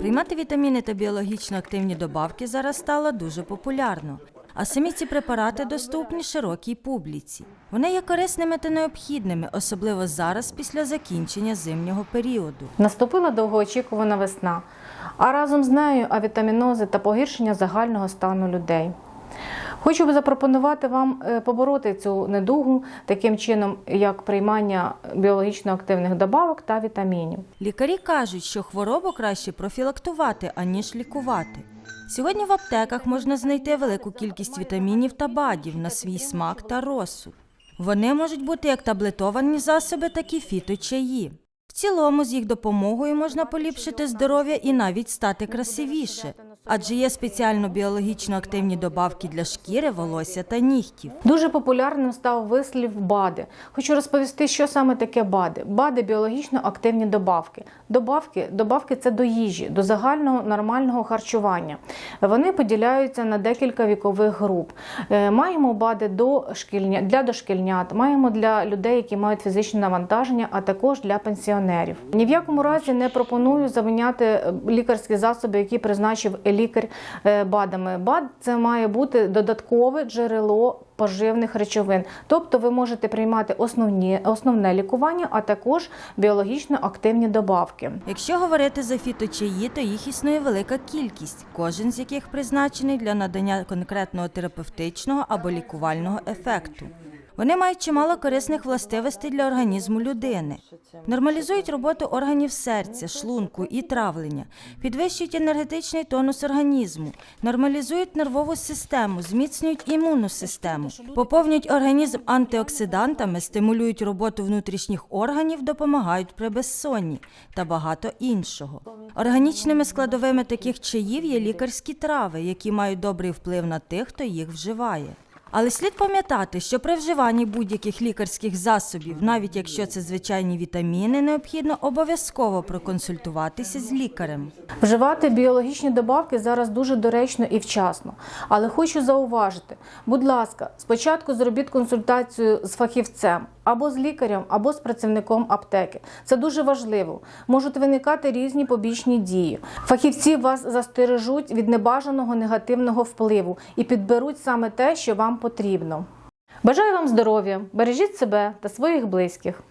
Приймати вітаміни та біологічно активні добавки зараз стало дуже популярно. А самі ці препарати доступні широкій публіці. Вони є корисними та необхідними, особливо зараз після закінчення зимнього періоду. Наступила довгоочікувана весна, а разом з нею авітамінози та погіршення загального стану людей. Хочу запропонувати вам е, побороти цю недугу таким чином, як приймання біологічно активних добавок та вітамінів. Лікарі кажуть, що хворобу краще профілактувати, аніж лікувати. Сьогодні в аптеках можна знайти велику кількість вітамінів та БАДів на свій смак та розсуд. Вони можуть бути як таблетовані засоби, так і фіточаї. В цілому з їх допомогою можна поліпшити здоров'я і навіть стати красивіше, адже є спеціально біологічно активні добавки для шкіри, волосся та нігтів. Дуже популярним став вислів БАДи. Хочу розповісти, що саме таке БАДи. БАДи біологічно активні добавки. Добавки, добавки це до їжі, до загального нормального харчування. Вони поділяються на декілька вікових груп. Е, Маємо БАДи до шкільня, для дошкільнят, маємо для людей, які мають фізичне навантаження, а також для пенсіонерів. Ні в якому разі не пропоную заміняти е, лікарські засоби, які призначив лікар е, БАДами. БАД це має бути додаткове джерело поживних речовин. Тобто ви можете приймати основні, основне лікування, а також біологічно активні добавки. Якщо говорити за фіточаї, то їх існує велика кількість, кожен з яких призначений для надання конкретного терапевтичного або лікувального ефекту. Вони мають чимало корисних властивостей для організму людини. Нормалізують роботу органів серця, шлунку і травлення, підвищують енергетичний тонус організму, нормалізують нервову систему, зміцнюють імунну систему, поповнюють організм антиоксидантами, стимулюють роботу внутрішніх органів, допомагають при безсонні та багато іншого. Органічними складовими таких чаїв є лікарські трави, які мають добрий вплив на тих, хто їх вживає. Але слід пам'ятати, що при вживанні будь-яких лікарських засобів, навіть якщо це звичайні вітаміни, необхідно обов'язково проконсультуватися з лікарем. Вживати біологічні добавки зараз дуже доречно і вчасно. Але хочу зауважити, будь ласка, спочатку зробіть консультацію з фахівцем або з лікарем, або з працівником аптеки. Це дуже важливо. Можуть виникати різні побічні дії. Фахівці вас застережуть від небажаного негативного впливу і підберуть саме те, що вам потрібно. Бажаю вам здоров'я, бережіть себе та своїх близьких.